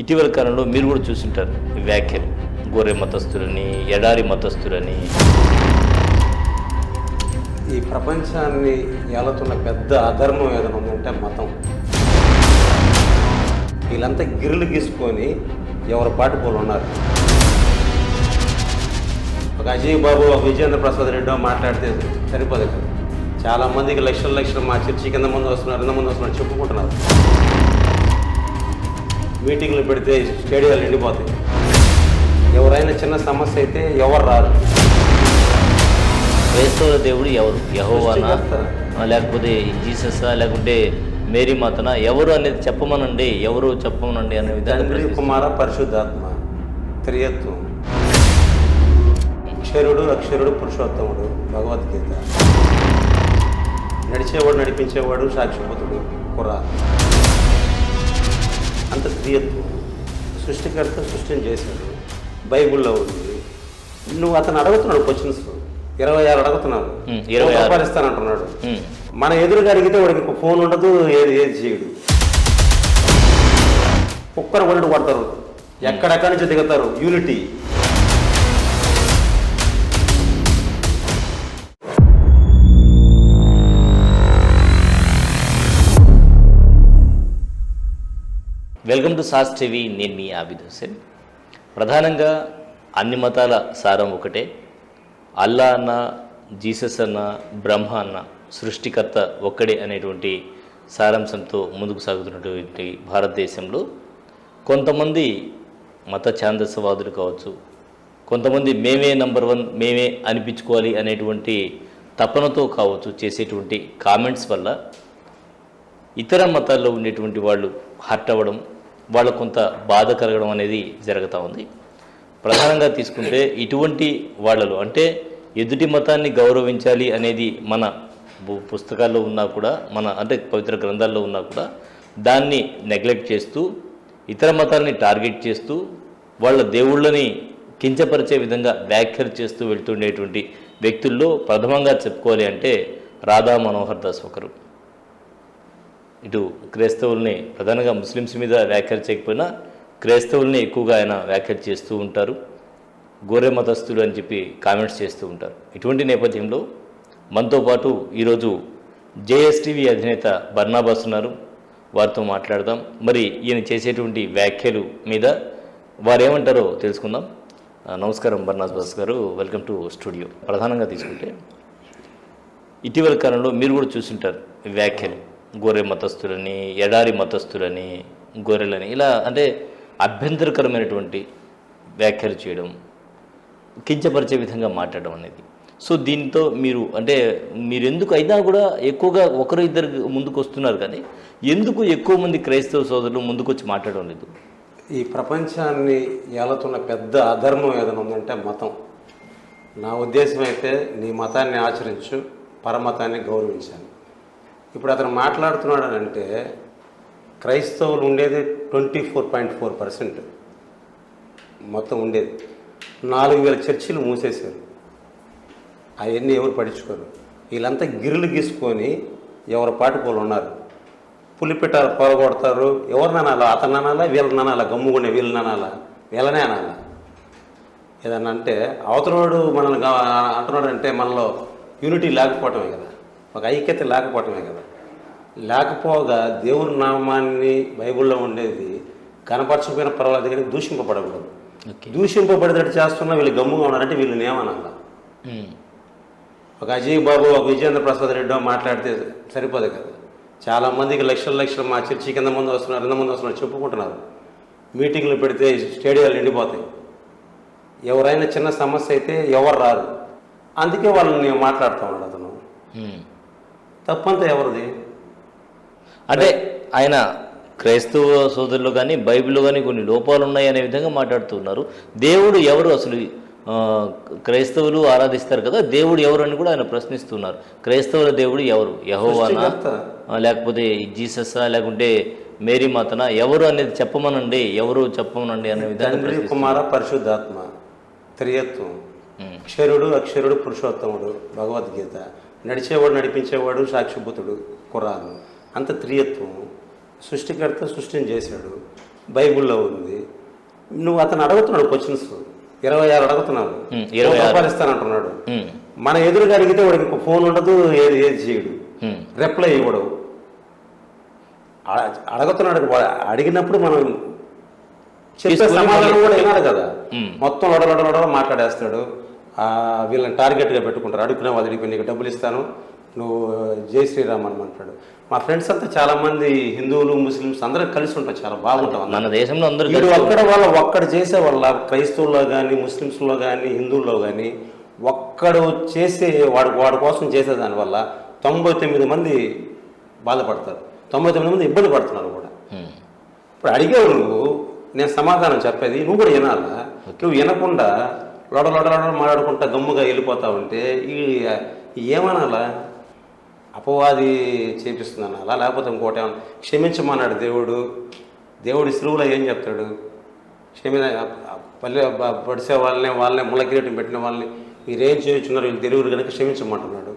ఇటీవల కాలంలో మీరు కూడా చూసింటారు. వ్యాఖ్యలు. గోరె మతస్థులని ఎడారి మతస్థులని. ఈ ప్రపంచాన్ని ఏలుతున్న పెద్ద అధర్మం ఏదైనా ఉందంటే మతం. వీళ్ళంతా గిరులు గీసుకొని ఎవరి పాటు పోలు ఉన్నారు. ఒక అజయ్ బాబు ఒక విజేంద్ర ప్రసాద్ రెడ్డి మాట్లాడితే సరిపోదు చాలా మందికి లక్షల లక్షలు మా చర్చి కింద ముందు వస్తున్నారు ఎంత ముందు వస్తున్నారు చెప్పుకుంటున్నారు. మీటింగ్లు పెడితే స్టేడియాలు నిండిపోతాయి. ఎవరైనా చిన్న సమస్య అయితే ఎవరు రారు? క్రైస్తవుల దేవుడు ఎవరు? యహోవానా? లేకపోతే జీససా లేకుంటే మేరీ మాతనా? ఎవరు అనేది చెప్పమనండి ఎవరు చెప్పమనండి అనే విధానం. కుమార పరిశుద్ధాత్మ త్రియత్వం. అక్షరుడు అక్షరుడు పురుషోత్తముడు భగవద్గీత. నడిచేవాడు నడిపించేవాడు సాక్షిపోతుడు కురా అంత త్రియత్వం సృష్టికర్త సృష్టిని చేశాడు. బైబిల్లో ఉంది. నువ్వు అతను అడుగుతున్నాడు క్వశ్చన్స్ ఇరవై ఆరు అడుగుతున్నాడు. ఇరవై ఉమ్. మన ఎదురుగా అడిగితే వాడికి ఒక ఫోన్ ఉండదు ఏది ఏది చేయడు. కుక్కర్ వరల్డ్ కొడతారు. ఎక్కడెక్కడి నుంచి దిగుతారు? Unity welcome to sauce TV. నేను మీ ఆబిద్ హుసేన్ ప్రధానంగా అన్ని మతాల సారం ఒకటే. అల్లా అన్న జీసస్ అన్న బ్రహ్మ అన్న సృష్టికర్త ఒక్కడే అనేటువంటి సారాంశంతో ముందుకు సాగుతున్నటువంటి భారతదేశంలో కొంతమంది మత ఛాందస్సవాదులు కావచ్చు కొంతమంది మేమే నంబర్ వన్ మేమే అనిపించుకోవాలి అనేటువంటి తపనతో కావచ్చు చేసేటువంటి కామెంట్స్ వల్ల ఇతర మతాల్లో ఉండేటువంటి వాళ్ళు హర్ట్ అవ్వడం వాళ్ళకు కొంత బాధ కలగడం అనేది జరుగుతూ ఉంది. ప్రధానంగా తీసుకుంటే ఇటువంటి వాళ్ళలో అంటే ఎదుటి మతాన్ని గౌరవించాలి అనేది మన పుస్తకాల్లో ఉన్నా కూడా మన అంటే పవిత్ర గ్రంథాల్లో ఉన్నా కూడా దాన్ని నెగ్లెక్ట్ చేస్తూ ఇతర మతాల్ని టార్గెట్ చేస్తూ వాళ్ళ దేవుళ్ళని కించపరిచే విధంగా వ్యాఖ్యలు చేస్తూ వెళ్తుండేటువంటి వ్యక్తుల్లో ప్రథమంగా చెప్పుకోవాలి అంటే రాధా మనోహర్ దాస్ ఒకరు. ఇటు క్రైస్తవుల్ని ప్రధానంగా ముస్లిమ్స్ మీద వ్యాఖ్యలు చేయకపోయినా క్రైస్తవుల్ని ఎక్కువగా ఆయన వ్యాఖ్యలు చేస్తూ ఉంటారు. గోరే మతస్థులు అని చెప్పి కామెంట్స్ చేస్తూ ఉంటారు. ఇటువంటి నేపథ్యంలో మనతో పాటు ఈరోజు జేఎస్టీవీ అధినేత బర్నాబాస్ ఉన్నారు. వారితో మాట్లాడదాం. మరి ఈయన చేసేటువంటి వ్యాఖ్యలు మీద వారు ఏమంటారో తెలుసుకుందాం నమస్కారం బర్నాస్ బాస్ గారు. Welcome to studio. ప్రధానంగా తీసుకుంటే ఇటీవల కాలంలో మీరు కూడా చూసుంటారు వ్యాఖ్యలు. గొర్రె మతస్థులని ఎడారి మతస్థులని గొర్రెలని ఇలా అంటే అభ్యంతరకరమైనటువంటి వ్యాఖ్యలు చేయడం కించపరిచే విధంగా మాట్లాడడం అనేది. సో దీంతో మీరు అంటే మీరు ఎందుకు అయినా కూడా ఎక్కువగా ఒకరు ఇద్దరు ముందుకు వస్తున్నారు కానీ ఎందుకు ఎక్కువ మంది క్రైస్తవ సోదరులు ముందుకొచ్చి మాట్లాడడం లేదు? ఈ ప్రపంచాన్ని ఏలుతున్న పెద్ద అధర్మం ఏదైనా ఉందంటే మతం. నా ఉద్దేశం అయితే నీ మతాన్ని ఆచరించు పరమతాన్ని గౌరవించాను ఇప్పుడు అతను మాట్లాడుతున్నాడు అని అంటే క్రైస్తవులు ఉండేది twenty four point four percent. మొత్తం ఉండేది. నాలుగు వేల చర్చిలు మూసేశారు. అవన్నీ ఎవరు పట్టించుకోరు. వీళ్ళంతా గిరులు గీసుకొని ఎవరి పాటుకోలు ఉన్నారు. పులిపిట్టాలు పొరగొడతారు ఎవరు అనాలా అతను అనాలా వీళ్ళ అనాలా గమ్ముగుండే వీళ్ళ ననాలా? వీళ్ళనే అనాలా? ఏదన్నా అంటే అవతలవాడు మనల్ని అంటున్నాడు అంటే మనలో యూనిటీ లేకపోవటమే కదా. ఒక ఐక్యత లేకపోవటమే కదా. లేకపోగా దేవుని నామాన్ని బైబిల్లో ఉండేది కనపరచకపోయిన పర్వాలేదు కానీ దూషింపబడకూడదు. దూషింపబడేటట్టు చేస్తున్నా వీళ్ళు గమ్ముగా ఉన్నారంటే వీళ్ళని ఏమనాలా ఒక అజయ్ బాబు ఒక విజేంద్ర ప్రసాద్ రెడ్డి మాట్లాడితే సరిపోదు కదా. చాలా మందికి లక్షల లక్షలు మా చర్చి కింద ముందు వస్తున్నారు కింద ముందు వస్తున్నారు చెప్పుకుంటున్నారు. మీటింగ్లు పెడితే స్టేడియాలు నిండిపోతాయి. ఎవరైనా చిన్న సమస్య అయితే ఎవరు రారు. అందుకే వాళ్ళని నేను మాట్లాడుతూ ఉన్నాడు అతను. తప్పంతా ఎవరిది? అంటే ఆయన క్రైస్తవ సోదరులు కానీ బైబిల్లో కానీ కొన్ని లోపాలు ఉన్నాయి అనే విధంగా మాట్లాడుతున్నారు. దేవుడు ఎవరు అసలు క్రైస్తవులు ఆరాధిస్తారు కదా దేవుడు ఎవరు అని కూడా ఆయన ప్రశ్నిస్తున్నారు. క్రైస్తవుల దేవుడు ఎవరు? యహోవానా? లేకపోతే జీసస్సా లేకుంటే మేరీ మాతనా? ఎవరు అనేది చెప్పమనండి ఎవరు చెప్పమనండి అనే విధంగా. కుమార పరిశుద్ధాత్మ త్రియత్వం. అక్షరుడు అక్షరుడు పురుషోత్తముడు భగవద్గీత. నడిచేవాడు నడిపించేవాడు సాక్షిభూతుడు కురాను అంత త్రియత్వం. సృష్టికర్త సృష్టిని చేశాడు బైబిల్లో ఉంది. నువ్వు అతను అడుగుతున్నాడు క్వశ్చన్స్ ఇరవై ఆరు అడుగుతున్నాడు ఉమ్, ఇరవై. రూపాయలు ఇస్తానంటున్నాడు మన ఎదురుగా అడిగితే వాడికి ఫోన్ ఉండదు ఏది ఏది చేయడు. రిప్లై ఇవ్వడు. అడ- అడుగుతున్నాడు. అడిగినప్పుడు మనం చెప్పే సమాధానం కూడా వినాలి కదా. మొత్తం లొడలొడ మాట్లాడేస్తాడు. వీళ్ళని టార్గెట్గా పెట్టుకుంటారు. అడుగుతున్నా వాళ్ళు ఇప్పుడు నీకు డబ్బులు ఇస్తాను నువ్వు జై శ్రీరామ్ అని అంటాడు. మా ఫ్రెండ్స్ అంతా చాలా మంది హిందువులు ముస్లిమ్స్ అందరూ కలిసి ఉంటాం చాలా బాగుంటాం. మన దేశంలో అందరూ వీడు ఒక్కడ వాళ్ళ ఒక్కడు చేసే వాళ్ళ క్రైస్తవుల్లో కానీ ముస్లిమ్స్లో కానీ హిందువుల్లో కానీ ఒక్కడు చేసే వాడు వాడి కోసం చేసే దానివల్ల తొంభై తొమ్మిది మంది బాధపడతారు. తొంభై తొమ్మిది మంది ఇబ్బంది పడుతున్నారు కూడా. ఇప్పుడు అడిగావు నువ్వు నేను సమాధానం చెప్పేది నువ్వు కూడా వినాలా? నువ్వు వినకుండా లోడ మాట్లాడుకుంటా గమ్ముగా వెళ్ళిపోతా ఉంటే ఈ ఏమనాలా? అపవాది చేపిస్తుంది అలా లేకపోతే ఇంకోటి ఏమన్నా? క్షమించమన్నాడు దేవుడు. దేవుడు సిరువులో ఏం చెప్తాడు? క్షమి పల్లె పడిసే వాళ్ళని వాళ్ళని ముళ్ళ కిరీటం పెట్టిన వాళ్ళని మీరేం చేయించున్నారు వీళ్ళు దేవుడు కనుక క్షమించమంటున్నాడు.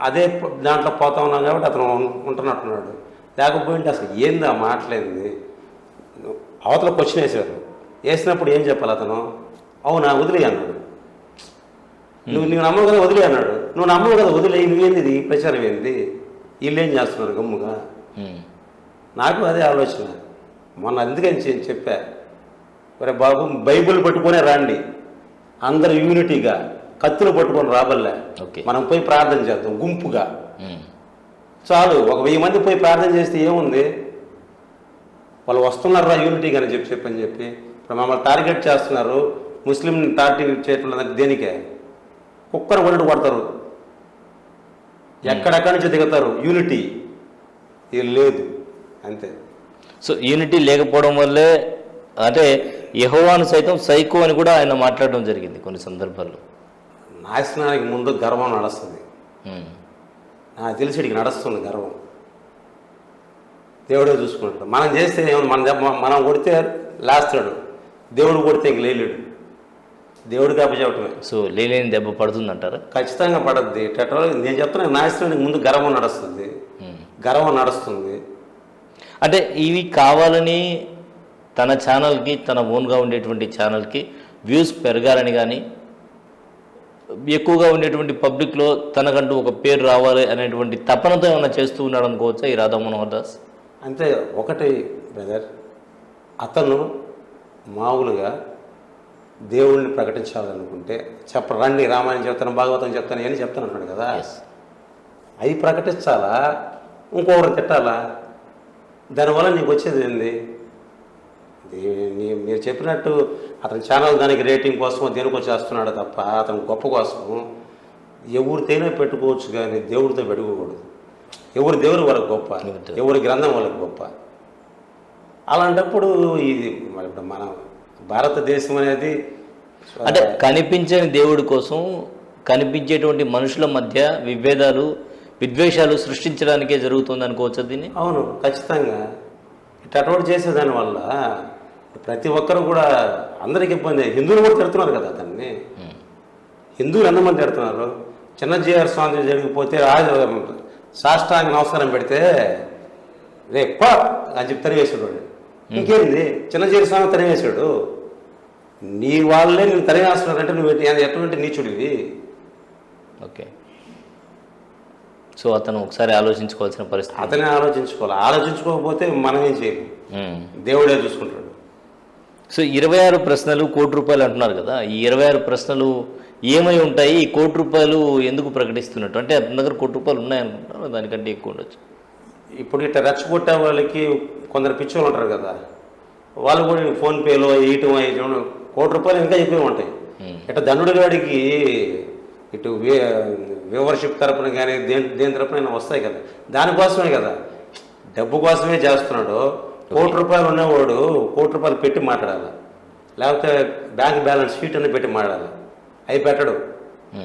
అదే దాంట్లో పోతా ఉన్నాం కాబట్టి అతను ఉంటున్నట్టున్నాడు. లేకపోయింటే అసలు ఏంది ఆ మాటలేంది? అవతలకు వచ్చిన వేసారు వేసినప్పుడు ఏం చెప్పాలి అతను? అవునా? వదిలే అన్నాడు. నువ్వు నువ్వు నమ్మవు కదా వదిలే అన్నాడు. నువ్వు నమ్మవు కదా వదిలే నువ్వేంది ప్రచారం ఏంది? వీళ్ళు ఏం చేస్తున్నారు గమ్ముగా? నాకు అదే ఆలోచన. మొన్న అందుకని చెప్పా ఒరే బాబు బైబిల్ పట్టుకొనే రాండి. అందరు యూనిటీగా కత్తులు పట్టుకొని రాబల్లే. మనం పోయి ప్రార్థన చేద్దాం గుంపుగా. చాలు ఒక వెయ్యి మంది పోయి ప్రార్థన చేస్తే ఏముంది? వాళ్ళు వస్తున్నారా యూనిటీగా అని చెప్పి చెప్పని చెప్పి ఇప్పుడు మమ్మల్ని టార్గెట్ చేస్తున్నారు. ముస్లిం టార్గెట్ చేయట్లేదు దేనికే? కుక్కరు కొన్నట్టు కొడతారు. ఎక్కడెక్కడి నుంచి దిగుతారు? యూనిటీ. ఇది లేదు. అంతే. సో యూనిటీ లేకపోవడం వల్లే అంటే యెహోవాను సైతం సైకో అని కూడా ఆయన మాట్లాడడం జరిగింది కొన్ని సందర్భాల్లో. నాశనానికి ముందు గర్వం నడుస్తుంది. నాకు తెలిసి ఇడికి నడుస్తుంది గర్వం. దేవుడే చూసుకుంటాడు. మనం చేస్తే మన మనం కొడితే లేస్తాడు దేవుడు కొడితే ఇంక లేలేడు. దేవుడికి అప్పచెప్పటమే సో లేలేని దెబ్బ పడుతుందంటారా? ఖచ్చితంగా పడద్ది. టెట్రో నేను చెప్తున్నా నాశనానికి ముందు గర్వం నడుస్తుంది. గర్వం నడుస్తుంది. అంటే ఇవి కావాలని తన ఛానల్కి తన ఓన్గా ఉండేటువంటి ఛానల్కి వ్యూస్ పెరగాలని కానీ ఎక్కువగా ఉండేటువంటి పబ్లిక్లో తనకంటూ ఒక పేరు రావాలి అనేటువంటి తపనతో ఏమైనా చేస్తూ ఉన్నాడు అనుకోవచ్చా ఈ రాధా మనోహర్ దాస్? అంతే ఒకటి బ్రదర్ అతను మామూలుగా దేవుణ్ణి ప్రకటించాలనుకుంటే చెప్ప రండి రామాయణం చెప్తాను భాగవతం చెప్తాను అని చెప్తాను అన్నాడు కదా. అవి ప్రకటించాలా? ఇంకొకరు తిట్టాలా? దానివల్ల నీకు వచ్చేది ఏంది? మీరు చెప్పినట్టు అతని ఛానల్ దానికి రేటింగ్ కోసమో దేనికో చేస్తున్నాడు తప్ప అతను గొప్ప కోసం ఎవరితోనే పెట్టుకోవచ్చు కానీ దేవుడితో పెట్టుకోకూడదు. ఎవరి దేవుడు వాళ్ళకి గొప్ప? ఎవరి గ్రంథం వాళ్ళకి గొప్ప. అలాంటప్పుడు ఇది మరి ఇప్పుడు మన భారతదేశం అనేది అంటే కనిపించని దేవుడి కోసం కనిపించేటువంటి మనుషుల మధ్య విభేదాలు విద్వేషాలు సృష్టించడానికే జరుగుతుంది అనుకోవచ్చు దీన్ని? అవును ఖచ్చితంగా. అటువంటి చేసేదాని వల్ల ప్రతి ఒక్కరు కూడా అందరికి ఇబ్బంది. హిందువులు కూడా తిడుతున్నారు కదా ఉమ్. హిందువులు ఎంతమంది తిడుతున్నారు? చిన్నజీఆర్ స్వామి జరిగిపోతే రాజ సాష్టాంగ నమస్కారం పెడితే రే అని చెప్పి తరివేసాడు వాడు. ఇంకేంది? చిన్నజీఆర్ స్వామి తరివేశాడు. నీ వాళ్ళే నేను తరివేస్తున్నారంటే నువ్వు ఎటు- ఎటువంటి నీచుడివి ఓకే. సో అతను ఒకసారి ఆలోచించుకోవాల్సిన పరిస్థితి. అతనే ఆలోచించుకోవాలి. ఆలోచించుకోకపోతే మనం ఏం చేయము. దేవుడే చూసుకుంటాడు. సో ఇరవై ఆరు ప్రశ్నలు కోటి రూపాయలు అంటున్నారు కదా. ఈ ఇరవై ఆరు ప్రశ్నలు ఏమై ఉంటాయి? ఈ కోటి రూపాయలు ఎందుకు ప్రకటిస్తున్నట్టు? అంటే అతని దగ్గర కోటి రూపాయలు ఉన్నాయనుకుంటున్నారు దానికంటే ఎక్కువ ఉండొచ్చు. ఇప్పుడు ఇట్లా రెచ్చగొట్టే వాళ్ళకి కొందరు పిచ్చోళ్ళు ఉంటారు కదా. వాళ్ళు కూడా ఫోన్పేలో వేయటం వేయటం కోటి రూపాయలు ఇంకా ఎక్కువ ఉంటాయి. ఇట్లా దండుడి గాడికి ఇటు వ్యూవర్షిప్ తరపున కానీ దేని దేని తరపున వస్తాయి కదా. దానికోసమే కదా. డబ్బు కోసమే చేస్తున్నాడు. కోటి రూపాయలు ఉన్నవాడు కోటి రూపాయలు పెట్టి మాట్లాడాలి. లేకపోతే బ్యాంక్ బ్యాలెన్స్ షీట్ అని పెట్టి మాట్లాడాలి. అవి పెట్టడు.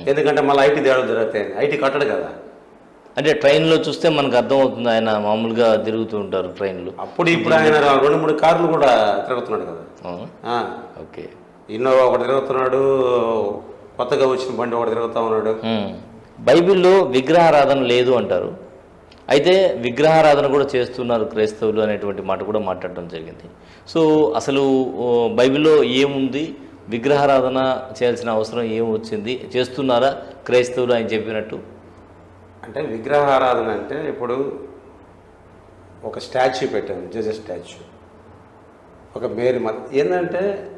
ఎందుకంటే మళ్ళీ ఐటీ తేడాలు జరుగుతాయి ఐటీ కట్టడు కదా. అంటే ట్రైన్లో చూస్తే మనకు అర్థమవుతుంది ఆయన మామూలుగా తిరుగుతూ ఉంటారు ట్రైన్లు. అప్పుడు ఇప్పుడు ఆయన రెండు మూడు కార్లు కూడా తిరుగుతున్నాడు కదా. ఓకే. ఇన్నోవా ఒకటి తిరుగుతున్నాడు కొత్తగా వచ్చిన బండి ఒకటి తిరుగుతా ఉన్నాడు. బైబిల్లో విగ్రహారాధన లేదు అంటారు. అయితే విగ్రహారాధన కూడా చేస్తున్నారు క్రైస్తవులు అనేటువంటి మాట కూడా మాట్లాడడం జరిగింది. సో అసలు బైబిల్లో ఏముంది? విగ్రహారాధన చేయాల్సిన అవసరం ఏం వచ్చింది చేస్తున్నారా క్రైస్తవులు అని చెప్పినట్టు? అంటే విగ్రహారాధన అంటే ఇప్పుడు ఒక స్టాచ్యూ పెట్టాను జేజస్ స్టాచ్యూ. ఒక మేరీ మత ఏంటంటే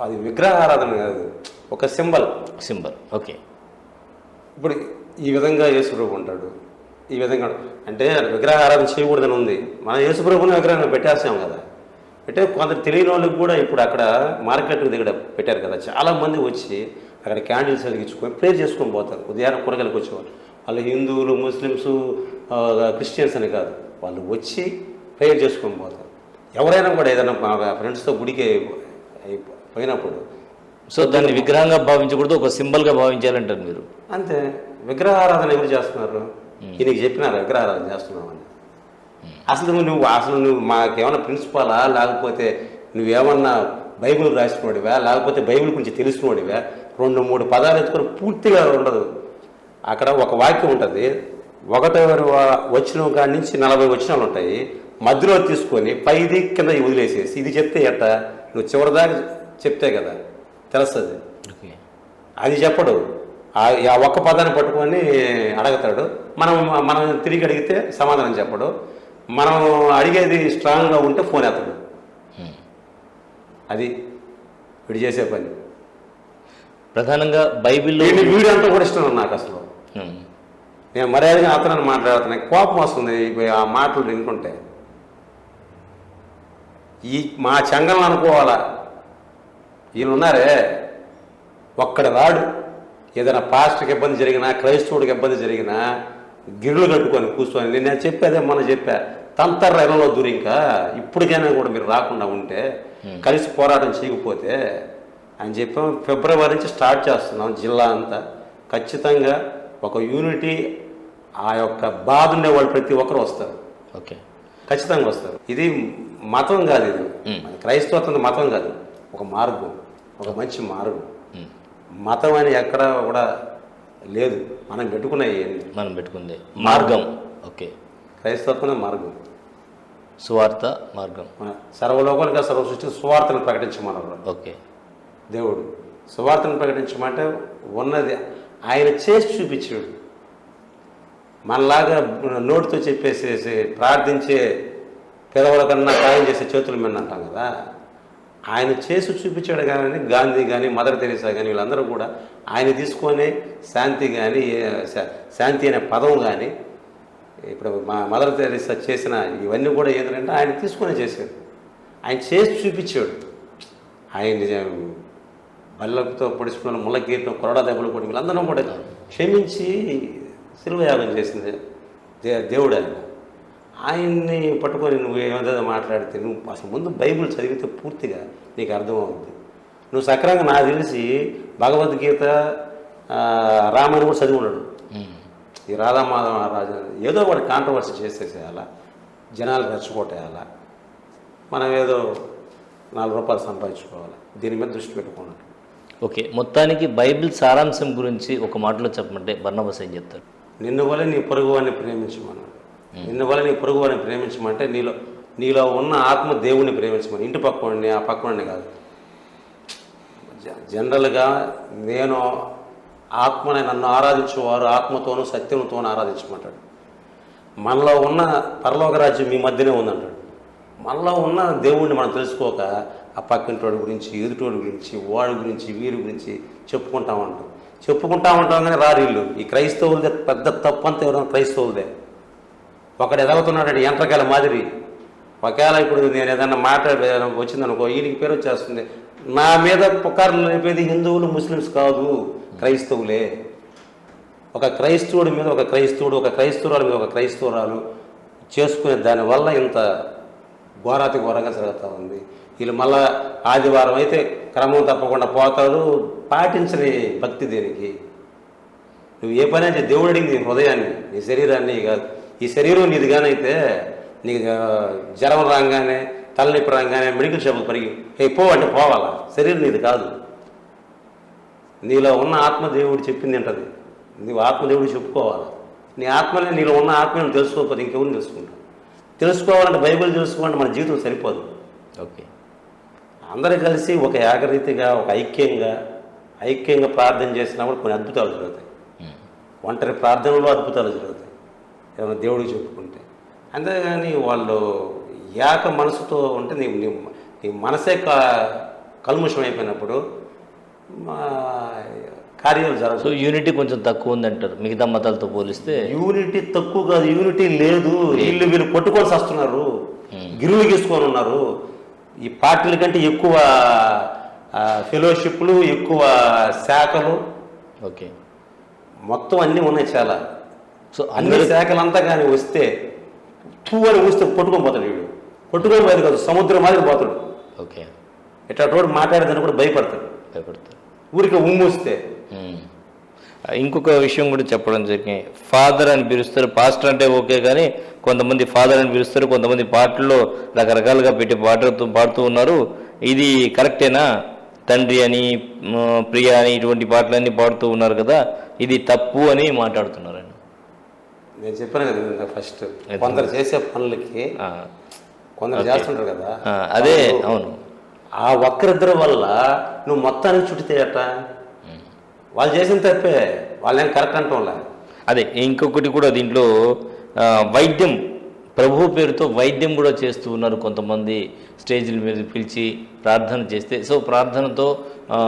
అది విగ్రహారాధన కాదు ఒక సింబల్. Symbol okay. ఇప్పుడు ఈ విధంగా యేసుప్రభు ఉంటాడు. ఈ విధంగా అంటే విగ్రహారాధన చేయకూడదని ఉంది. మన యేసుప్రభుని విగ్రహం పెట్టేస్తాం కదా. అంటే కొంత తెలియని వాళ్ళకి కూడా ఇప్పుడు అక్కడ మార్కెట్ దగ్గర పెట్టారు కదా. చాలా మంది వచ్చి అక్కడ క్యాండిల్స్ వెలిగించుకొని ప్రేర్ చేసుకొని పోతారు. ఉదయాన్నే కూరగాయలకు వచ్చేవాళ్ళు. వాళ్ళు హిందువులు ముస్లిమ్స్ క్రిస్టియన్స్ అని కాదు. వాళ్ళు వచ్చి ప్రేయర్ చేసుకొని పోతారు. ఎవరైనా కూడా ఏదైనా మా ఫ్రెండ్స్తో గుడికి పోయినప్పుడు సో దాన్ని విగ్రహంగా భావించకూడదు ఒక సింబల్గా భావించాలంటారు మీరు. అంతే. విగ్రహారాధన ఎవరు చేస్తున్నారు? ఈయనకి చెప్పినారు విగ్రహారాధన చేస్తున్నామని? అసలు నువ్వు అసలు నువ్వు మాకేమైనా ప్రిన్సిపాలా? లేకపోతే నువ్వేమన్నా బైబిల్ రాసినోడివా? లేకపోతే బైబిల్ గురించి తెలిసినోడివా రెండు మూడు పదాలు ఎత్తుకొని పూర్తిగా ఉండదు. అక్కడ ఒక వాక్యం ఉంటుంది ఒకటో వచ్చిన కాడి నుంచి నలభై వచనాలు ఉంటాయి మధ్యలో తీసుకొని పైది కింద వదిలేసేసి ఇది చెప్తే ఎట్ట? నువ్వు చివరిదాకా చెప్తే కదా తెలుస్తుంది. అది చెప్పడు. ఆ ఆ ఒక్క పదాన్ని పట్టుకొని అడగతాడు. మనం మనం తిరిగి అడిగితే సమాధానం చెప్పడు. మనం అడిగేది స్ట్రాంగ్గా ఉంటే ఫోన్ ఎత్తాడు. అది వీడు చేసే పని. ప్రధానంగా బైబిల్లో వీడి వీడియో అంతా కూడా ఇష్టం నాకు అసలు. నేను మర్యాదగా అతను మాట్లాడుతున్నాను కోపం వస్తుంది ఆ మాటలు వినుకుంటే. ఈ మా చంగలను అనుకోవాలా? ఈయన ఉన్నారే ఒక్కడ రాడు ఏదైనా పాస్టర్కి ఇబ్బంది జరిగినా క్రైస్తవుడికి ఇబ్బంది జరిగినా గిరులు కట్టుకొని కూర్చొని నేను చెప్పేదే మనం చెప్పా. తంతర్ రైలలో దూరి ఇంకా ఇప్పటికైనా కూడా మీరు రాకుండా ఉంటే కలిసి పోరాటం చేయకపోతే అని చెప్పాం ఫిబ్రవరి నుంచి స్టార్ట్ చేస్తున్నాం జిల్లా అంతా. ఖచ్చితంగా ఒక యూనిటీ ఆ యొక్క బాధ ఉండే వాళ్ళు ప్రతి ఒక్కరు వస్తారు. ఓకే. ఖచ్చితంగా వస్తారు. ఇది మతం కాదు ఇది. క్రైస్తవత్వం మతం కాదు. ఒక మార్గం ఒక మంచి మార్గం. మతం అని ఎక్కడ కూడా లేదు. మనం పెట్టుకున్నాయి. మనం పెట్టుకుంది మార్గం. ఓకే. క్రైస్తవత్వమే మార్గం. సువార్త మార్గం. మన సర్వలోకాలుగా సర్వ సృష్టి సువార్తను ప్రకటించమన్నారు. ఓకే. దేవుడు. సువార్తను ప్రకటించమంటే ఉన్నది. ఆయన చేసి చూపించాడు. మనలాగా నోటితో చెప్పేసేసి ప్రార్థించే పిలవల కన్నా సాయం చేసే చేతుల మిన్నంటాం కదా. ఆయన చేసి చూపించాడు కానీ గాంధీ కానీ మదర్ తెరీసా కానీ వీళ్ళందరూ కూడా ఆయన తీసుకొని శాంతి కానీ శా- శాంతి అనే పదం కానీ ఇప్పుడు మా మదర్ తెరీసా చేసిన ఇవన్నీ కూడా ఏంటంటే ఆయన తీసుకొని చేశాడు. ఆయన చేసి చూపించాడు. ఆయన బల్లతో పొడుచుకున్న ముళ్ళ కీర్తం కొరడా దెబ్బలు కొట్టి వీళ్ళందరం కూడా క్షమించి శిలువ యాగం చేసింది దే దేవుడు ఆయన. ఆయన్ని పట్టుకొని నువ్వు ఏదో మాట్లాడితే నువ్వు అసలు ముందు బైబిల్ చదివితే పూర్తిగా నీకు అర్థమవుతుంది నువ్వు సక్రంగా నాకు తెలిసి భగవద్గీత రామాయణం కూడా చదివి ఉన్నాడు. ఈ రాధామాధవ రాజు ఏదో ఒకటి కాంట్రవర్సీ చేసేసేయాలా జనాలు రెచ్చగొట్టేయాలా మనం ఏదో నాలుగు రూపాయలు సంపాదించుకోవాలి దీని మీద దృష్టి పెట్టుకున్నాడు ఓకే మొత్తానికి బైబిల్ సారాంశం గురించి ఒక మాటలో చెప్పమంటే బర్ణబస్ ఏం చెప్తారు నిన్ను వల్ల నీ పొరుగు వాడిని ప్రేమించమన్నాడు నిన్ను వల్ల నీ పొరుగు వాడిని ప్రేమించమంటే నీలో నీలో ఉన్న ఆత్మ దేవుణ్ణి ప్రేమించమని. ఇంటి పక్కవాడిని ఆ పక్కవాడిని కాదు. జ- జనరల్గా నేను ఆత్మని నన్ను ఆరాధించేవారు ఆత్మతోనూ సత్యంతోనూ ఆరాధించమంటాడు. మనలో ఉన్న పరలోక రాజ్యం మీ మధ్యనే ఉందంటాడు. మనలో ఉన్న దేవుణ్ణి మనం తెలుసుకోక ఆ పక్కింటోడి గురించి ఎదుటోడి గురించి వాడి గురించి వీరి గురించి చెప్పుకుంటా ఉంటాం. చెప్పుకుంటా ఉంటాం కానీ రారీళ్ళు ఈ క్రైస్తవులదే పెద్ద తప్పంతా ఎవరైనా క్రైస్తవులదే. ఒకడు ఎదగుతున్నాడు ఎంట్రకాయల మాదిరి. ఒకవేళ ఇప్పుడు నేను ఏదైనా మాట్లాడే వచ్చిందనుకో వీడికి పేరు వచ్చేస్తుంది. నా మీద పుకార్లు లేపేది హిందువులు ముస్లిమ్స్ కాదు. క్రైస్తవులే. ఒక క్రైస్తవుడి మీద ఒక క్రైస్తవుడు ఒక క్రైస్తవురాలు మీద ఒక క్రైస్తవురాలు చేసుకునే దానివల్ల ఇంత ఘోరాతి ఘోరంగా జరుగుతూ ఉంది. వీళ్ళు మళ్ళా ఆదివారం అయితే క్రమం తప్పకుండా పోతారు. పాటించని భక్తి దేనికి? నువ్వు ఏ పని అంటే దేవుడు అడిగింది నీ హృదయాన్ని నీ శరీరాన్ని కాదు ఈ శరీరం నీది కానైతే నీకు జ్వరం రాగానే తలనొప్పి రాగానే మెడికల్ షాప్కి పరిగి ఏ పో అంటే పోవాలా? శరీరం నీది కాదు. నీలో ఉన్న ఆత్మదేవుడు చెప్పింది ఏంటది? నువ్వు ఆత్మదేవుడు చెప్పుకోవాలి? నీ ఆత్మనే నీలో ఉన్న ఆత్మని తెలుసుకోకపోతే ఇంకెవరిని తెలుసుకుంటావు? తెలుసుకోవాలంటే బైబిల్ తెలుసుకోవాలంటే మన జీవితం సరిపోదు. ఓకే. అందరూ కలిసి ఒక ఏకరీతిగా ఒక ఐక్యంగా ఐక్యంగా ప్రార్థన చేసినప్పుడు కొన్ని అద్భుతాలు జరుగుతాయి. ఒంటరి ప్రార్థనలో అద్భుతాలు జరుగుతాయి. ఏమైనా దేవుడికి చెప్పుకుంటే. అంతేగాని వాళ్ళు ఏక మనసుతో ఉంటే నీ నీ నీ మనసే క కల్ముషం అయిపోయినప్పుడు కార్యాలు సో జరగదు యూనిటీ కొంచెం తక్కువ ఉంది అంటారు మిగతా మతాలతో పోలిస్తే యూనిటీ తక్కువ కాదు. యూనిటీ లేదు. వీళ్ళు వీళ్ళు కొట్టుకొని వస్తున్నారు గిరువులు గీసుకొని ఉన్నారు. ఈ పార్టీల కంటే ఎక్కువ ఫెలోషిప్లు ఎక్కువ శాఖలు ఓకే. మొత్తం అన్నీ ఉన్నాయి చాలా. సో అన్ని శాఖలంతా కానీ వస్తే టూ అని ఊస్తే కొట్టుకొని పోతాడు వీడు. కొట్టుకొని పోయేది కాదు. సముద్రం మాదిరి పోతాడు. ఓకే. ఇట్లా రోడ్డు మాట్లాడేదాన్ని కూడా భయపడతాడు. భయపడతారు. ఊరికి ఉమ్మూస్తే మ్మ్. ఇంకొక విషయం కూడా చెప్పడం జరిగింది. ఫాదర్ అని పిలుస్తారు పాస్టర్ అంటే ఓకే కానీ కొంతమంది ఫాదర్ అని పిలుస్తారు కొంతమంది పాటల్లో రకరకాలుగా పెట్టి పాటలతో పాడుతూ ఉన్నారు. ఇది కరెక్టేనా? తండ్రి అని ప్రియ అని ఇటువంటి పాటలన్నీ పాడుతూ ఉన్నారు కదా ఇది తప్పు అని మాట్లాడుతున్నారండి. నేను చెప్పాను కదా ఫస్ట్ కొందరు చేసే పనులకి కొందరు చేస్తుంటారు కదా. అదే అవును. ఆ ఒక్కరిద్దరి వల్ల నువ్వు మొత్తానికి చుట్టితే వాళ్ళు చేసిన తప్పే వాళ్ళేం కరెక్ట్ అంటాంలే. అదే ఇంకొకటి కూడా దీంట్లో వైద్యం. ప్రభు పేరుతో వైద్యం కూడా చేస్తూ ఉన్నారు కొంతమంది స్టేజ్ల మీద పిలిచి ప్రార్థన చేస్తే. సో ప్రార్థనతో ఆ,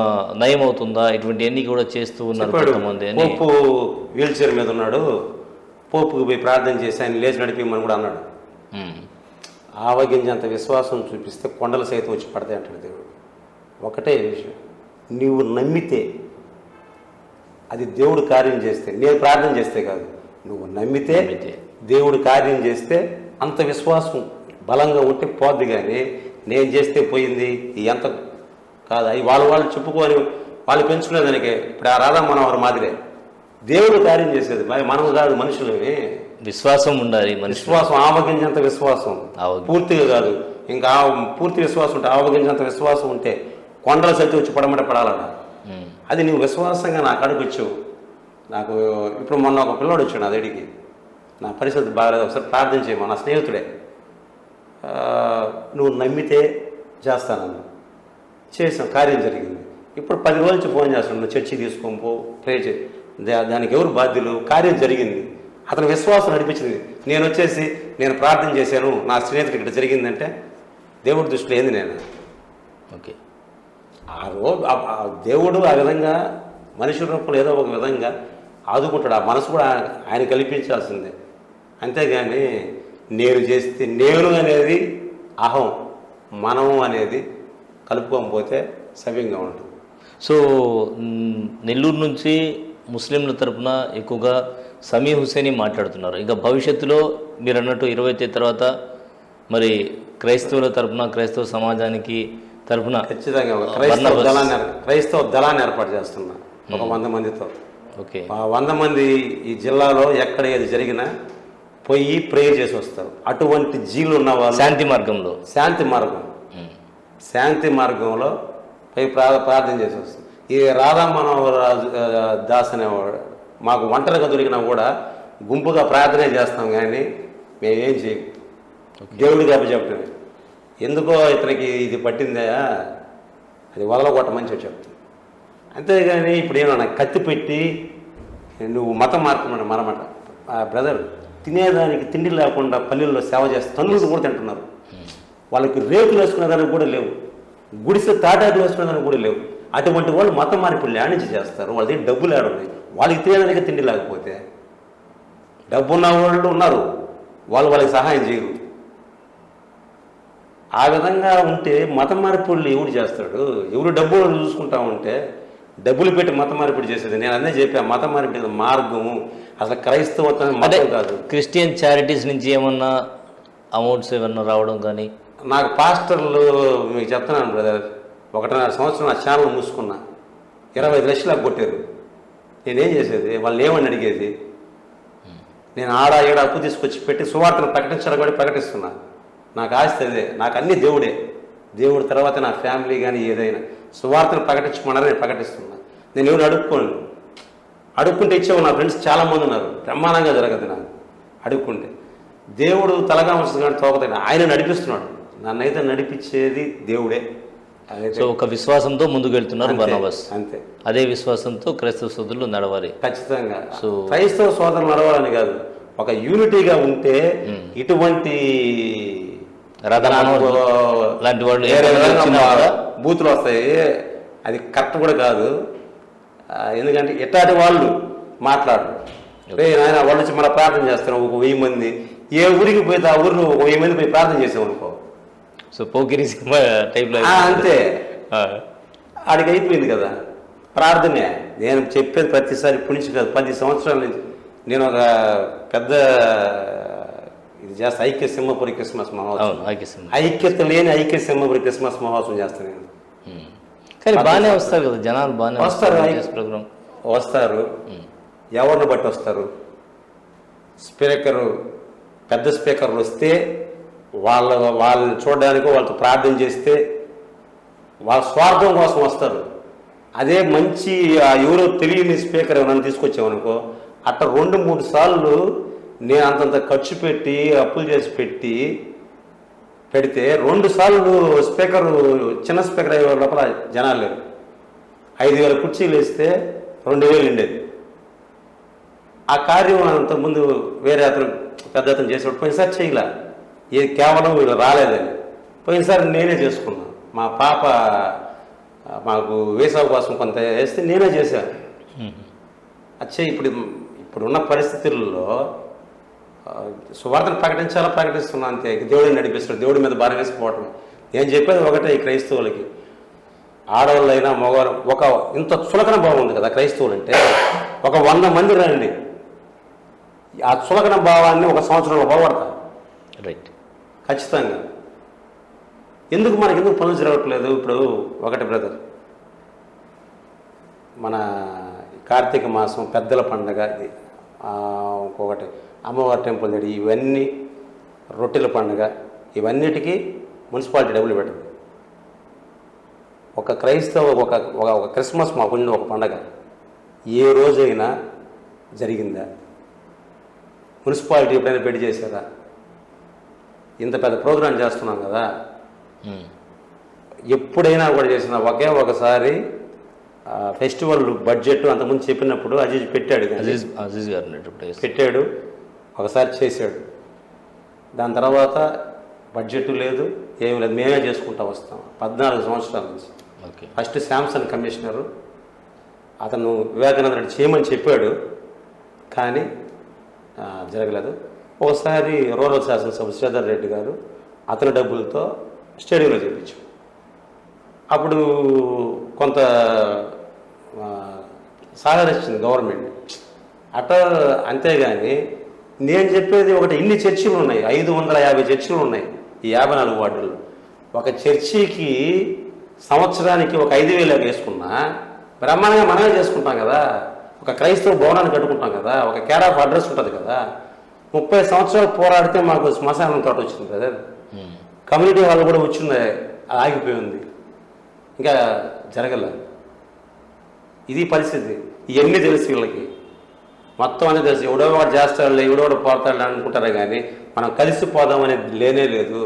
నయం అవుతుందా ఇటువంటివన్నీ కూడా చేస్తూ ఉన్నారు కొంతమంది పోపు వీల్ చైర్ మీద ఉన్నాడు. పోపుకి పోయి ప్రార్థన చేసి ఆయన లేచి నడిపిమని కూడా అన్నాడు. ఉమ్, ఆవగింజంత విశ్వాసం చూపిస్తే కొండలు సైతం వచ్చి పడతాయి అంటాడు దేవుడు. ఒకటే విషయం. నీవు నమ్మితే అది దేవుడు కార్యం చేస్తే నేను ప్రార్థన చేస్తే కాదు. నువ్వు నమ్మితే. దేవుడు కార్యం చేస్తే అంత విశ్వాసం బలంగా ఉంటే పోద్ది కానీ నేను చేస్తే పోయింది ఎంత కాదు. అవి వాళ్ళు వాళ్ళు చెప్పుకొని వాళ్ళు పెంచుకునేదానికి ఇప్పుడు ఆ రాధా మనవరు మాదిరే. దేవుడు కార్యం చేసేది. మరి మనం కాదు మనుషులవి విశ్వాసం ఉండాలి విశ్వాసం ఆవగింజంత విశ్వాసం. పూర్తిగా కాదు. ఇంకా పూర్తి విశ్వాసం ఉంటే ఆవగింజంత విశ్వాసం ఉంటే కొండల సైతం వచ్చి పడమట పడాలట. ఉమ్, అది నువ్వు విశ్వాసంగా నా కాడికి వచ్చావు. నాకు ఇప్పుడు మొన్న ఒక పిల్లోడు వచ్చాడు నా దగ్గరికి. నా పరిస్థితి బాగాలేదు ఒకసారి ప్రార్థన చేయమో నా స్నేహితుడే. నువ్వు నమ్మితే చేస్తానని చేసాం కార్యం జరిగింది. ఇప్పుడు పది రోజుల నుంచి ఫోన్ చేస్తున్నాడు నువ్వు చర్చి తీసుకొని పో ప్రే చే దానికి ఎవరు బాధ్యులు? కార్యం జరిగింది. అతని విశ్వాసం నడిపించింది. నేను వచ్చేసి నేను ప్రార్థన చేశాను నా స్నేహితుడు ఇక్కడ జరిగిందంటే దేవుడి దృష్టిలో ఏంది నేను? ఓకే. ఆ రోజు దేవుడు ఆ విధంగా మనిషి రూపంలో ఏదో ఒక విధంగా ఆదుకుంటాడు. ఆ మనసు కూడా ఆయన- కల్పించాల్సిందే. అంతేగాని నేను చేస్తే నేను అనేది అహం మనం అనేది కలుపుకోకపోతే సవ్యంగా ఉంటుంది. సో నెల్లూరు నుంచి ముస్లింల తరపున ఎక్కువగా సమీ హుసేని మాట్లాడుతున్నారు. ఇంకా భవిష్యత్తులో మీరు అన్నట్టు ఇరవై తేదీ తర్వాత మరి క్రైస్తవుల తరపున క్రైస్తవ సమాజానికి తరపున ఖచ్చితంగా క్రైస్తవ. దళాన్ని క్రైస్తవ దళాన్ని ఏర్పాటు చేస్తున్నా ఒక వంద మందితో. ఓకే. ఆ వంద మంది ఈ జిల్లాలో ఎక్కడ ఏది జరిగినా పోయి ప్రేయర్ చేసి వస్తారు. అటువంటి జీలు ఉన్న వాళ్ళు శాంతి మార్గంలో. శాంతి మార్గం. శాంతి మార్గంలో పోయి ప్రా ప్రార్థన చేసి వస్తుంది ఈ రాధా మనోహరరాజు ఆ, దాస్ అనేవాడు మాకు ఒంటరిగా దొరికినా కూడా గుంపుగా ప్రార్థనే చేస్తాం కానీ మేమేం చేయం దేవుడికి అప్పచెప్పటమే ఎందుకో ఇతనికి ఇది పట్టిందా? అది వదలగొట్టమని చెప్పి చెప్తాను అంతేగాని ఇప్పుడు ఏమన్నా కత్తి పెట్టి నువ్వు మతం మార్పున్నాడు మరమట ఆ బ్రదర్ తినేదానికి తిండి లేకుండా పల్లెల్లో సేవ చేస్తే తన్నులు కూడా తింటున్నారు. వాళ్ళకి రేకులు వేసుకునేదానికి కూడా లేవు. గుడిసె తాటాకులు వేసుకునేదానికి కూడా లేవు. అటువంటి వాళ్ళు మతం మార్పు నుంచి చేస్తారు. వాళ్ళ దగ్గర డబ్బులు ఏడున్నాయి వాళ్ళకి తినేదానికి తిండి లేకపోతే డబ్బు ఉన్న వాళ్ళు ఉన్నారు. వాళ్ళు వాళ్ళకి సహాయం చేయరు. ఆ విధంగా ఉంటే మత మార్పులు ఎవడు చేస్తాడు? ఎవరు డబ్బులు చూసుకుంటా ఉంటే డబ్బులు పెట్టి మత మార్పిడి చేసేది. నేను అదే చెప్పా మత మార్పిడి మార్గము. అసలు క్రైస్తవత్వం మతం కాదు. క్రిస్టియన్ చారిటీస్ నుంచి ఏమన్నా అమౌంట్స్ ఏమన్నా రావడం కానీ? నాకు పాస్టర్లు మీకు చెప్తున్నాను బ్రదర్. ఒకటిన్నర సంవత్సరం నా ఛానల్ మూసుకున్నా. ఇరవై ఐదు లక్షలు కొట్టారు నేనేం చేసేది? వాళ్ళని ఏమని అడిగేది? నేను ఆడ ఈడ అప్పు తీసుకొచ్చి పెట్టి సువార్తను ప్రకటించాలని కూడా ప్రకటిస్తున్నా. నాకు ఆస్తి అదే నాకు అన్ని దేవుడే. దేవుడి తర్వాత నా ఫ్యామిలీ కానీ ఏదైనా. సువార్తను ప్రకటించమన్నారని నేను ప్రకటిస్తున్నా. నేను ఎవరు అడుక్కోను. అడుక్కుంటే ఇచ్చేవారు నా ఫ్రెండ్స్ చాలా మంది ఉన్నారు. బ్రహ్మాండంగా జరగదు నాకు. అడుక్కుంటే. దేవుడు తలగా ఉంచుతున్నాడు తోకతాడు ఆయన నడిపిస్తున్నాడు. నన్నైతే నడిపించేది దేవుడే. సో ఒక విశ్వాసంతో ముందుకు వెళ్తున్నారు బర్నబాస్. అంతే. అదే విశ్వాసంతో క్రైస్తవ సోదరులు నడవాలి. ఖచ్చితంగా. సో- క్రైస్తవ సోదరులు నడవాలని కాదు. ఒక యూనిటీగా ఉంటే ఇటువంటి లాంటి వాళ్ళు బూతులు వస్తాయి. అది కరెక్ట్ కూడా కాదు. ఎందుకంటే ఇట్లాంటి వాళ్ళు మాట్లాడరు. రే నాయన వాళ్ళు వచ్చి మన ప్రార్థన చేస్తారు ఒక వెయ్యి మంది. ఏ ఊరికి పోతే ఆ ఊరిలో ఒక వెయ్యి మంది పోయి ప్రార్థన చేసాం అనుకో సో పోకిరి సినిమా టైప్లో ఆ, అంతే. ఆడికి అయిపోయింది కదా. ప్రార్థనే. నేను చెప్పేది ప్రతిసారి ఇప్పుడు నుంచి కాదు. పది సంవత్సరాల నుంచి నేను ఒక పెద్ద ఇది చేస్తా ఐక్య సింహపురి క్రిస్మస్ మహోత్సవం. ఐక్యత లేని ఐక్య సింహపురి క్రిస్మస్ మహోత్సవం చేస్తాను నేను. కానీ బాగానే వస్తారు కదా జనాలు బాగానే వస్తారు. ప్రోగ్రామ్ వస్తారు. ఎవరిని బట్టి వస్తారు? స్పీకరు పెద్ద స్పీకర్లు వస్తే వాళ్ళ వాళ్ళని చూడడానికి వాళ్ళతో ప్రార్థన చేస్తే వాళ్ళ స్వార్థం కోసం వస్తారు. అదే మంచి ఆ ఎవరో తెలియని స్పీకర్ ఏమైనా తీసుకొచ్చామనుకో అట్లా రెండు మూడు సార్లు నేను అంతంత ఖర్చు పెట్టి అప్పులు చేసి పెట్టి పెడితే రెండు సార్లు స్పీకర్ చిన్న స్పీకర్ అయ్యే లోపల జనాలు లేరు. ఐదు వేల కుర్చీలు వేస్తే రెండు వేలు ఉండేది ఆ కార్యం అంతకుముందు వేరే అతను పెద్ద అతను చేసేవాడు. పోయినసారి చేయలే. ఇది కేవలం వీళ్ళు రాలేదని. పోయినసారి నేనే చేసుకున్నాను మా పాప మాకు వేసవ కోసం కొంత వేస్తే నేనే చేశాను అచ్చే ఇప్పుడు ఇప్పుడున్న పరిస్థితుల్లో సువార్తను ప్రకటించాలా? ప్రకటిస్తున్నా అంతే. దేవుడిని నడిపిస్తాడు. దేవుడి మీద భారం వేసిపోవటం నేను చెప్పేది ఒకటే ఈ క్రైస్తవులకి. ఆడవాళ్ళైనా మగవారు ఒక ఇంత చులకన భావం ఉంది కదా క్రైస్తవులు అంటే ఒక వంద మంది రండి. ఆ చులకన భావాన్ని ఒక సంవత్సరంలో పోగొడతా రైట్. ఖచ్చితంగా. ఎందుకు మనకి ఎందుకు పనులు జరగట్లేదు? ఇప్పుడు ఒకటి బ్రదర్. మన కార్తీక మాసం పెద్దల పండగ. ఇంకొకటి. అమ్మవారి టెంపుల్ దగ్గర ఇవన్నీ రొట్టెల పండగ ఇవన్నిటికీ మున్సిపాలిటీ డబ్బులు పెట్టదు. ఒక క్రైస్తవ ఒక ఒక క్రిస్మస్ మాకుంది ఒక పండగ. ఏ రోజైనా జరిగిందా? మున్సిపాలిటీ ఎప్పుడైనా పెట్టి చేశారా? ఇంత పెద్ద ప్రోగ్రాం చేస్తున్నాం కదా. ఎప్పుడైనా కూడా చేసిన ఒకే ఒకసారి ఫెస్టివల్ బడ్జెట్ అంతకుముందు చెప్పినప్పుడు అజీజ్ పెట్టాడు అజీజ్ అజీజ్ గారు పెట్టాడు. ఒకసారి చేశాడు. దాని తర్వాత బడ్జెట్ లేదు ఏమి లేదు. మేమే చేసుకుంటా వస్తాం. పద్నాలుగు సంవత్సరాల నుంచి. ఓకే. ఫస్ట్ శాంసంగ్ కమిషనరు అతను వివేకానంద రెడ్డి చేయమని చెప్పాడు కానీ జరగలేదు. ఒకసారి రూరల్ శాసనసభ శ్రీధర్ రెడ్డి గారు అతని డబ్బులతో స్టేడియంలో చేయించాం అప్పుడు కొంత సహకరించింది గవర్నమెంట్. అట అంతేగాని నేను చెప్పేది ఒకటి ఇన్ని చర్చిలు ఉన్నాయి ఐదు వందల యాభై చర్చిలు ఉన్నాయి ఈ యాభై నాలుగు వార్డుల్లో. ఒక చర్చికి సంవత్సరానికి ఒక ఐదు వేలు వేసుకున్నా బ్రహ్మాండంగా మనమే చేసుకుంటాం కదా ఒక క్రైస్తవ భవనాన్ని కట్టుకుంటాం కదా ఒక కేర్ ఆఫ్ అడ్రస్ ఉంటుంది కదా ముప్పై సంవత్సరాలు పోరాడితే మాకు శ్మశానం తోట వచ్చింది బ్రదర్ ఉమ్. కమ్యూనిటీ వాళ్ళు కూడా వచ్చింది ఆగిపోయి ఉంది. ఇంకా జరగల. ఇది పరిస్థితి. ఇవన్నీ తెలుసు వీళ్ళకి. మొత్తం అనేది తెలుసు. ఎవడో వాడు చేస్తాడు ఎవడో వాడు పోతాడు అనుకుంటారే కానీ మనం కలిసిపోదాం అనేది లేనే లేదు.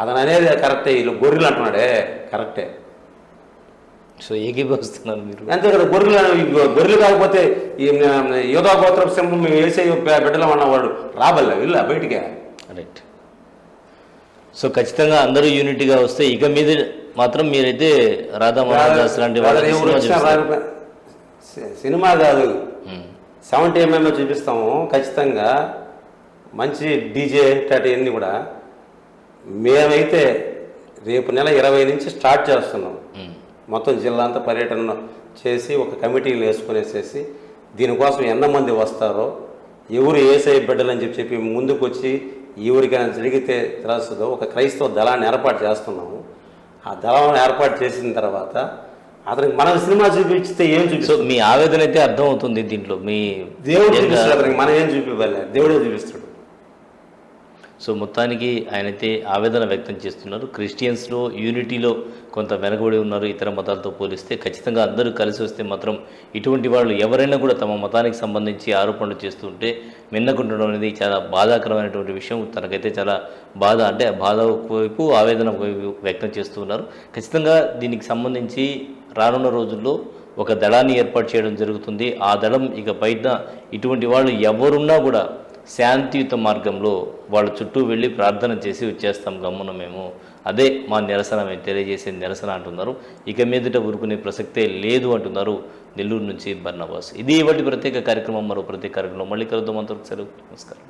అతను అనేది కరెక్టే వీళ్ళు గొర్రెలు అంటున్నాడే. కరెక్టే. సో ఏకీభవిస్తున్నారు మీరు. అంతే కదా గొర్రెలు గొర్రెలు కాకపోతే ఈ యోధా గోత్రపు సింహం మేము వేసే బిడ్డలం అన్నవాడు రాబల్ల వీళ్ళ బయటికే. రైట్ సో ఖచ్చితంగా అందరూ యూనిటీగా వస్తే ఇక మీద మాత్రం మీరైతే రాధా మోహన్ దాస్ లాంటి వాళ్ళ సినిమా కాదు. ఉమ్. సెవెంటీ ఎంఎంఏ చూపిస్తాము. ఖచ్చితంగా మంచి డీజే టాటి అన్నీ కూడా మేమైతే రేపు నెల ఇరవై నుంచి స్టార్ట్ చేస్తున్నాం. మొత్తం జిల్లా అంతా పర్యటన చేసి ఒక కమిటీలు వేసుకునేసేసి దీనికోసం ఎంతమంది వస్తారో ఎవరు ఏసై బిడ్డలని చెప్పి చెప్పి ముందుకు వచ్చి ఎవరికైనా జరిగితే తెలుస్తుందో ఒక క్రైస్తవ దళాన్ని ఏర్పాటు చేస్తున్నాము. ఆ దళాన్ని ఏర్పాటు చేసిన తర్వాత అతనికి మనం సినిమా చూపించితే ఏం సో చూపిస్తాం మీ ఆవేదన అయితే అర్థం అవుతుంది దీంట్లో. మీ దేవుడు చూపిస్తాడు అతనికి మనం ఏం చూపివ్వాలి? దేవుడే చూపిస్తాడు. సో మొత్తానికి ఆయనైతే ఆవేదన వ్యక్తం చేస్తున్నారు. క్రిస్టియన్స్లో యూనిటీలో కొంత వెనకబడి ఉన్నారు ఇతర మతాలతో పోలిస్తే. ఖచ్చితంగా అందరూ కలిసి వస్తే మాత్రం ఇటువంటి వాళ్ళు ఎవరైనా కూడా తమ మతానికి సంబంధించి ఆరోపణలు చేస్తుంటే మిన్నకుండడం అనేది చాలా బాధాకరమైనటువంటి విషయం. తనకైతే చాలా బాధ అంటే బాధ వైపు ఆవేదన వ్యక్తం చేస్తూ ఉన్నారు. ఖచ్చితంగా దీనికి సంబంధించి రానున్న రోజుల్లో ఒక దళాన్ని ఏర్పాటు చేయడం జరుగుతుంది. ఆ దళం ఇక బయట ఇటువంటి వాళ్ళు ఎవరున్నా కూడా శాంతియుత మార్గంలో వాళ్ళ చుట్టూ వెళ్ళి ప్రార్థన చేసి వచ్చేస్తాం గమ్మున మేము. అదే మా నిరసన మేము తెలియజేసే నిరసన అంటున్నారు. ఇక మీదట ఊరుకునే ప్రసక్తే లేదు అంటున్నారు నెల్లూరు నుంచి బర్నవాస్. ఇది ఇవాటి ప్రత్యేక కార్యక్రమం మరో ప్రత్యేక కార్యక్రమం మళ్ళీ కలుద్దాం. అంతవరకు సెలవు. నమస్కారం.